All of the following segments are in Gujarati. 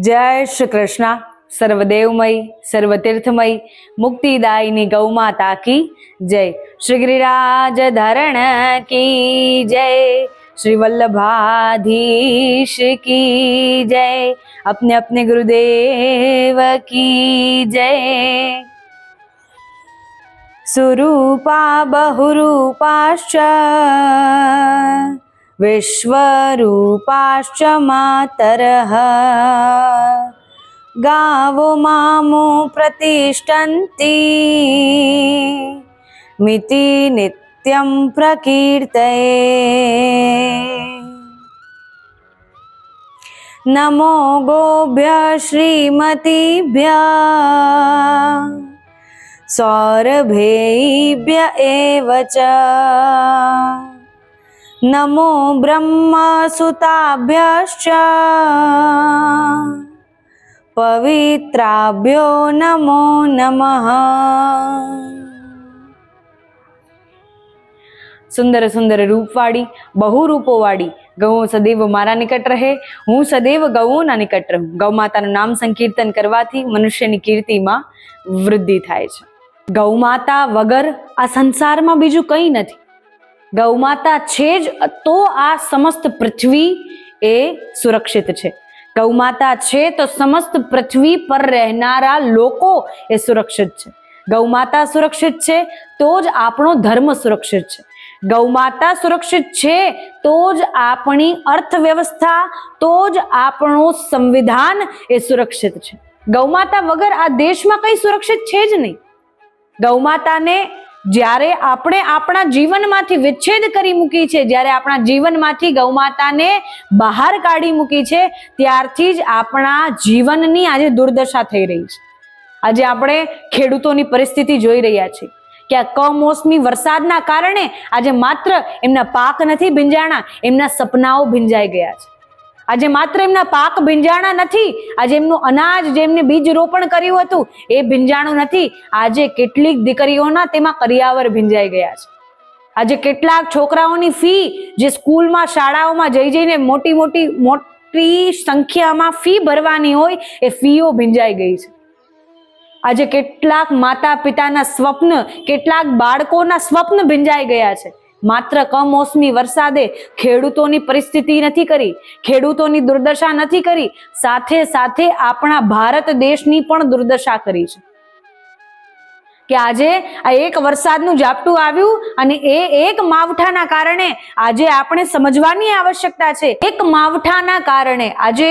જય શ્રી કૃષ્ણ. સર્વદેવમય, સર્વતીર્થમય, મુક્તિદાયની ગૌમાતા કી જય. શ્રી ગિરિરાજ ધરણ કી જય. શ્રી વલ્લભાધીશ કી જય. અપને અપને ગુરુદેવ કી જય. સુરૂપા બહુરૂપાશ્ચ विश्वरूपाश्च मातरः। गावो मामो प्रतिष्ठन्ति। मिति नित्यं प्रकीर्तये। नमो गोभ्य श्रीमतीभ्य। सौरभेभ्य एव च। नमो ब्रह्मसुताभ्यश्च पवित्राभ्यो नमो नमः સુંદર સુંદર રૂપવાળી બહુ રૂપોવાળી ગૌ સદૈવ મારા નિકટ રહે હું સદૈવ ગૌઓના નિકટ રહું ગૌ માતાનું નામ સંકીર્તન કરવાથી મનુષ્યની કીર્તિમાં વૃદ્ધિ થાય છે ગૌ માતા વગર આ સંસારમાં બીજું કંઈ નથી ગૌ માતા છે જ, તો આ સમસ્ત પૃથ્વી એ સુરક્ષિત છે. ગૌમાતા છે તો સમસ્ત પૃથ્વી પર રહેનારા લોકો એ સુરક્ષિત છે. ગૌમાતા સુરક્ષિત છે તો જ આપણો ધર્મ સુરક્ષિત છે. ગૌમાતા સુરક્ષિત છે તો જ આપણી અર્થવ્યવસ્થા, તો જ આપણું સંવિધાન એ સુરક્ષિત છે. ગૌમાતા વગર આ દેશમાં કંઈ સુરક્ષિત છે જ નહીં. ગૌ માતાને જ્યારે આપણે આપણા જીવનમાંથી વિચ્છેદ કરી મૂકી છે, જ્યારે આપણા જીવનમાંથી ગૌ માતાને બહાર કાઢી મૂકી છે, ત્યારથી જ આપણા જીવનની આજે દુર્દશા થઈ રહી છે. આજે આપણે ખેડૂતોની પરિસ્થિતિ જોઈ રહ્યા છીએ કે આ કમોસમી વરસાદના કારણે આજે માત્ર એમના પાક નથી ભીંજાણા, એમના સપનાઓ ભીંજાઈ ગયા છે. આજે માત્ર એમના પાક ભીંજાણા નથી, આજે એમનું અનાજ જે એમને બીજ રોપણ કર્યું હતું, એ ભીંજાણું નથી. આજે કેટલીક દીકરીઓના તેમાં કરિયાવર ભીંજાઈ ગયા છે. આજે કેટલાક છોકરાઓની ફી, જે સ્કૂલમાં, શાળાઓમાં જઈ જઈને મોટી મોટી મોટી સંખ્યામાં ફી ભરવાની હોય, એ ફીઓ ભીંજાઈ ગઈ છે. આજે કેટલાક માતા પિતાના સ્વપ્ન, કેટલાક બાળકોના સ્વપ્ન ભીંજાઈ ગયા છે. માત્ર કમોસમી વરસાદે ખેડૂતોની પરિસ્થિતિ નથી કરી, ખેડૂતોની દુર્દશા નથી કરી, સાથે સાથે આપણા ભારત દેશની પણ દુર્દશા કરી છે. કે આજે આ એક વરસાદનું ઝાપટું આવ્યું અને એ એક માવઠાના કારણે આજે આપણે સમજવાની આવશ્યકતા છે. એક માવઠાના કારણે આજે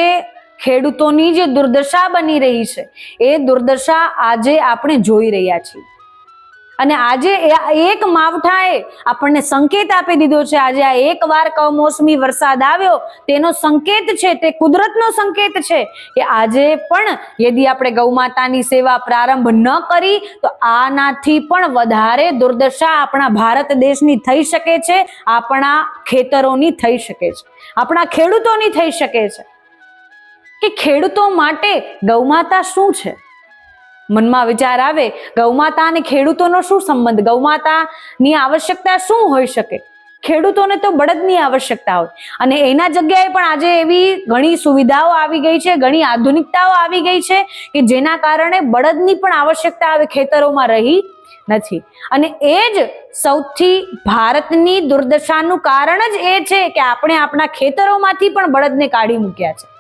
ખેડૂતોની જે દુર્દશા બની રહી છે, એ દુર્દશા આજે આપણે જોઈ રહ્યા છીએ. અને આજે એક માવઠાએ આપણને સંકેત આપી દીધો છે. આજે આ એક વાર કમોસમી વરસાદ આવ્યો, તેનો સંકેત છે, તે કુદરતનો સંકેત છે કે આજે પણ યદિ આપણે ગૌમાતાની સેવા પ્રારંભ ન કરી, તો આનાથી પણ વધારે દુર્દશા આપણા ભારત દેશની થઈ શકે છે, આપણા ખેતરોની થઈ શકે છે, આપણા ખેડૂતોની થઈ શકે છે. કે ખેડૂતો માટે ગૌમાતા શું છે? મનમાં વિચાર આવે ગૌમાતા અને ખેડૂતોનો શું સંબંધ? ગૌમાતાની આવશ્યકતા શું હોઈ શકે? ખેડૂતોને તો બળદની આવશ્યકતા હોય. અને એના જગ્યાએ પણ આજે એવી ઘણી સુવિધાઓ આવી ગઈ છે, ઘણી આધુનિકતાઓ આવી ગઈ છે કે જેના કારણે બળદની પણ આવશ્યકતા હવે ખેતરોમાં રહી નથી. અને એ જ સૌથી ભારતની દુર્દશાનું કારણ જ એ છે કે આપણે આપણા ખેતરોમાંથી પણ બળદને કાઢી મૂક્યા છે.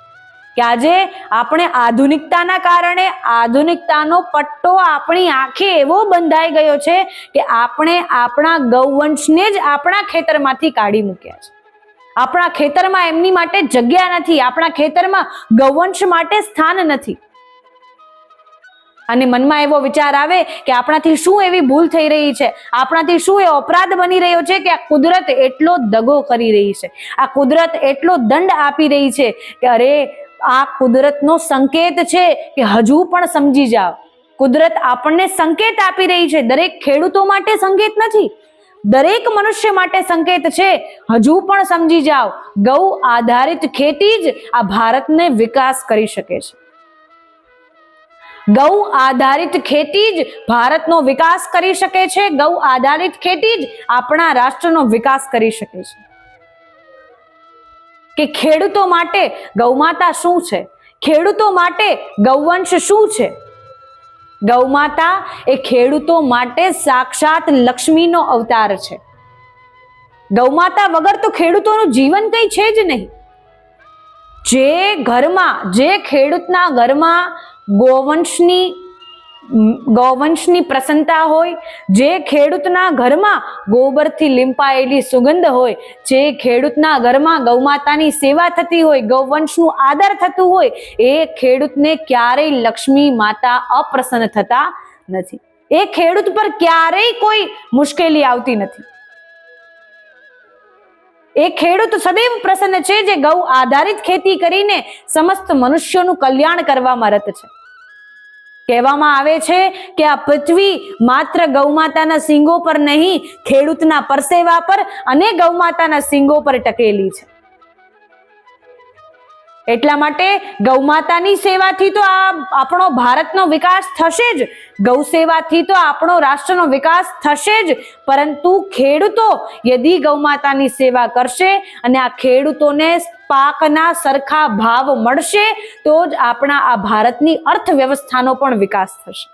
કે આજે આપણે આધુનિકતાના કારણે આધુનિકતાનો પટ્ટો આપણી આંખે એવો બંધાઈ ગયો છે કે આપણે આપણા ગૌવંશને જ આપણા ખેતરમાંથી કાઢી મૂક્યા છે. આપણા ખેતરમાં એમની માટે જગ્યા નથી, આપણા ખેતરમાં ગૌવંશ માટે સ્થાન નથી. અને મનમાં એવો વિચાર આવે કે આપણાથી શું એવી ભૂલ થઈ રહી છે? આપણાથી શું એ અપરાધ બની રહ્યો છે કે આ કુદરત એટલો દગો કરી રહી છે? આ કુદરત એટલો દંડ આપી રહી છે કે અરે આ કુદરતનો સંકેત છે કે હજુ પણ સમજી જાઓ. કુદરત આપણને સંકેત આપી રહી છે. દરેક ખેડૂતો માટે સંકેત નથી. દરેક મનુષ્ય માટે સંકેત છે. હજુ પણ સમજી જાઓ. ગૌ આધારિત ખેતી જ આ ભારતને વિકાસ કરી શકે છે. ગૌ આધારિત ખેતી જ ભારતનો વિકાસ કરી શકે છે. ગૌ આધારિત ખેતી જ આપણા રાષ્ટ્રનો વિકાસ કરી શકે છે. કે ખેડૂતો માટે ગૌમાતા શું છે? ખેડૂતો માટે ગૌવંશ શું છે? ગૌમાતા એ ખેડૂતો માટે સાક્ષાત લક્ષ્મીનો અવતાર છે. ગૌમાતા વગર તો ખેડૂતોનું જીવન કંઈ છે જ નહીં. જે ઘરમાં, જે ખેડૂતના ઘરમાં ગોવંશની ગૌવંશની પ્રસન્નતા હોય, જે ખેડૂતના ઘરમાં ગોબરથી લીંપાયેલી સુગંધ હોય, જે ખેડૂતના ઘરમાં ગૌમાતાની સેવા થતી હોય, ગૌવંશનું આદર થતું હોય, એ ખેડૂતને ક્યારેય લક્ષ્મી માતા અપ્રસન્ન થતા નથી. એ ખેડૂત પર ક્યારેય કોઈ મુશ્કેલી આવતી નથી. એ ખેડૂત સદૈવ પ્રસન્ન છે, જે ગૌ આધારિત ખેતી કરીને સમસ્ત મનુષ્યોનું કલ્યાણ કરવામાં રત છે. કહેવામાં આવે છે કે આ પૃથ્વી માત્ર ગૌમાતાના સિંગો પર નહીં, ખેડૂતના પરસેવા પર અને ગૌમાતાના સિંગો પર ટકેલી છે. એટલા માટે ગૌમાતાની સેવાથી તો આ આપણો ભારતનો વિકાસ થશે જ. ગૌ સેવાથી તો આપણો રાષ્ટ્રનો વિકાસ થશે જ. પરંતુ ખેડૂતો યદી ગૌમાતાની સેવા કરશે અને આ ખેડૂતોને પાકના સરખા ભાવ મળશે, તો જ આપણા આ ભારતની અર્થવ્યવસ્થાનો પણ વિકાસ થશે.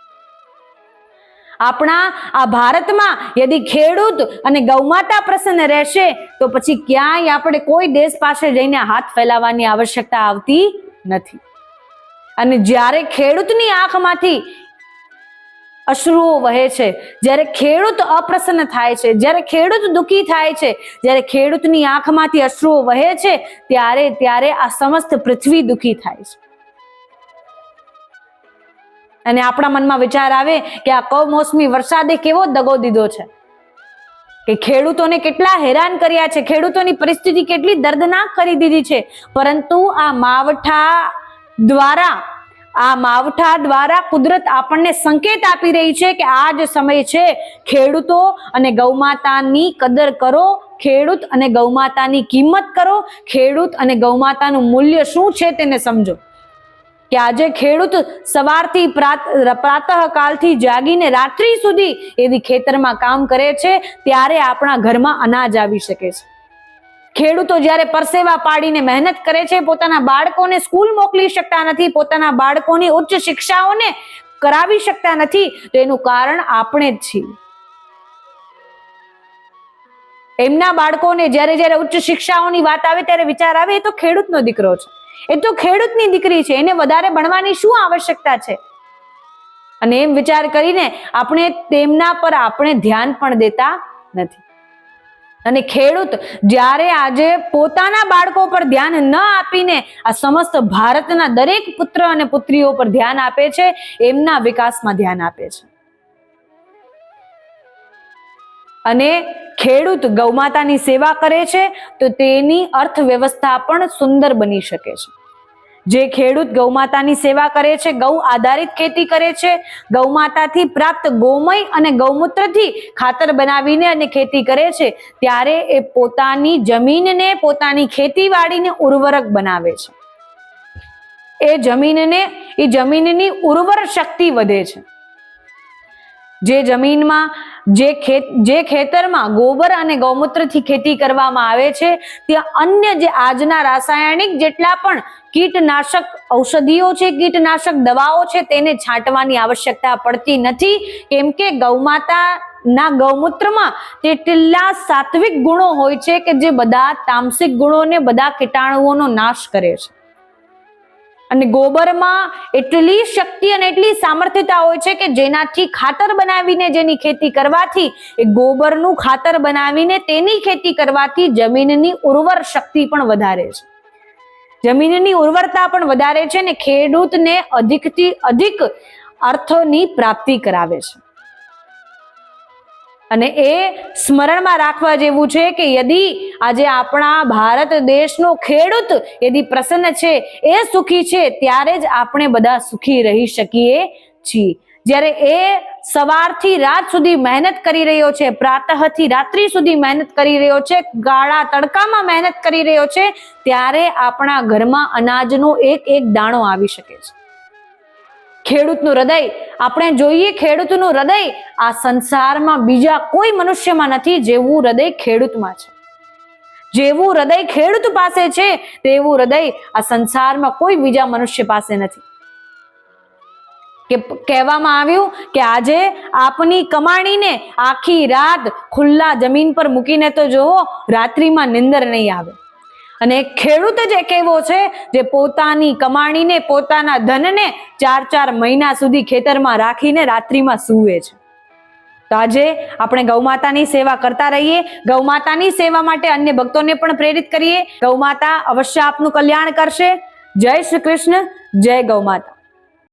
આપણા આ ભારતમાં યદી ખેડૂત અને ગૌમાતા પ્રસન્ન રહેશે, તો પછી ક્યાંય આપણે કોઈ દેશ પાસે જઈને હાથ ફેલાવવાની આવશ્યકતા આવતી નથી. અને જ્યારે ખેડૂતની આંખમાંથી અશ્રુઓ વહે છે. જ્યારે ખેડૂત અપ્રસન્ન થાય છે, જ્યારે ખેડૂત દુઃખી થાય છે, જ્યારે ખેડૂતની આંખમાંથી અશ્રુઓ વહે છે, ત્યારે ત્યારે આ સમસ્ત પૃથ્વી દુઃખી થાય છે. અને આપણા મનમાં વિચાર આવે કે આ કમોસમી વરસાદે કેવો દગો દીધો છે. કે ખેડૂતોને કેટલા હેરાન કર્યા છે, ખેડૂતોની પરિસ્થિતિ કેટલી દર્દનાક કરી દીધી છે. પરંતુ આ માવઠા દ્વારા આ માવઠા દ્વારા કુદરત આપણને સંકેત આપી રહી છે કે આ જ સમય છે ખેડૂતો અને ગૌમાતાની કદર કરો, ખેડૂત અને ગૌમાતાની કિંમત કરો, ખેડૂત અને ગૌમાતાનું મૂલ્ય શું છે તેને સમજો. કે આજે ખેડૂત સવારથી પ્રાત, પ્રાતઃકાલથી જાગીને રાત્રિ સુધી એવી ખેતરમાં કામ કરે છે, ત્યારે આપણા ઘરમાં અનાજ આવી શકે છે. ખેડૂતો જ્યારે પરસેવા પાડીને મહેનત કરે છે, પોતાના બાળકોને સ્કૂલ મોકલી શકતા નથી, પોતાના બાળકોની ઉચ્ચ શિક્ષાઓને કરાવી શકતા નથી, તો એનું કારણ આપણે જ છીએ. એમના બાળકોને જ્યારે જ્યારે ઉચ્ચ શિક્ષાઓની વાત આવે ત્યારે વિચાર આવે, એ તો ખેડૂતનો દીકરો છે. એ તો ખેડૂતની દીકરી છે, એને વધારે ભણવાની શું આવશ્યકતા છે? અને એમ વિચાર કરીને આપણે તેમના પર આપણે ધ્યાન પણ દેતા નથી. અને ખેડૂત જ્યારે આજે પોતાના બાળકો પર ધ્યાન ન આપીને આ સમસ્ત ભારતના દરેક પુત્ર અને પુત્રીઓ પર ધ્યાન આપે છે, એમના વિકાસમાં ધ્યાન આપે છે. અને ખેડૂત ગૌમાતાની સેવા કરે છે, તો તેની અર્થવ્યવસ્થા પણ સુંદર બની શકે છે. જે ખેડૂત ગૌમાતાની સેવા કરે છે, ગૌ આધારિત ખેતી કરે છે ગૌમાતાથી પ્રાપ્ત ગોમય અને ગૌમૂત્રથી ખાતર બનાવીને અને ખેતી કરે છે, ત્યારે એ પોતાની જમીનને પોતાની ખેતીવાડીને ઉર્વરક બનાવે છે. એ જમીનને, એ જમીનની ઉર્વર શક્તિ વધે છે. જે જમીનમાં, જે ખેત, જે ખેતરમાં ગોબર અને ગૌમૂત્રથી ખેતી કરવામાં આવે છે, ત્યાં અન્ય જે આજના રાસાયણિક જેટલા પણ કીટનાશક ઔષધિઓ છે, કીટનાશક દવાઓ છે, તેને છાંટવાની આવશ્યકતા પડતી નથી. કેમ કે ગૌમાતા ના ગૌમૂત્રમાં તેટલા સાત્વિક ગુણો હોય છે કે જે બધા તામસિક ગુણોને, બધા કીટાણુઓનો નાશ કરે છે. અને ગોબરમાં એટલી શક્તિ અને એટલી સામર્થ્યતા હોય છે કે જેનાથી ખાતર બનાવીને જેની ખેતી કરવાથી, એ ગોબરનું ખાતર બનાવીને તેની ખેતી કરવાથી જમીનની ઉર્વર શક્તિ પણ વધારે છે. જમીનની ઉર્વરતા પણ વધારે છે ને ખેડૂતને અધિકથી અધિક અર્થની પ્રાપ્તિ કરાવે છે. અને એ સ્મરણમાં રાખવા જેવું છે કે યદી આજે આપણા ભારત દેશનો ખેડૂત યદિ પ્રસન્ન છે, એ સુખી છે, ત્યારે જ આપણે બધા સુખી રહી શકીએ છીએ. જ્યારે એ સવારથી રાત સુધી મહેનત કરી રહ્યો છે, પ્રાતઃથી રાત્રિ સુધી મહેનત કરી રહ્યો છે, ગાળા તડકામાં મહેનત કરી રહ્યો છે, ત્યારે આપણા ઘરમાં અનાજનો એક એક દાણો આવી શકે છે. ખેડૂતનું હૃદય. આપણે જોઈએ ખેડૂતનું હૃદય. આ સંસારમાં બીજા કોઈ મનુષ્યમાં નથી, જેવું હૃદય ખેડૂતમાં છે. જેવું હૃદય ખેડૂત પાસે છે, તેવું હૃદય આ સંસારમાં કોઈ બીજા મનુષ્ય પાસે નથી. કે કહેવામાં આવ્યું કે આજે આપની કમાણીને આખી રાત ખુલ્લા જમીન પર મૂકીને તો જોવો રાત્રિમાં નિંદર નહીં આવે. અને ખેડૂત જ એક એવો છે જે પોતાની કમાણીને, પોતાના ધનને ચાર ચાર મહિના સુધી ખેતરમાં રાખીને રાત્રિમાં સૂવે છે. તો આજે આપણે ગૌમાતાની સેવા કરતા રહીએ ગૌમાતાની સેવા માટે અન્ય ભક્તોને પણ પ્રેરિત કરીએ. ગૌમાતા અવશ્ય આપનું કલ્યાણ કરશે. જય શ્રી કૃષ્ણ, જય ગૌમાતા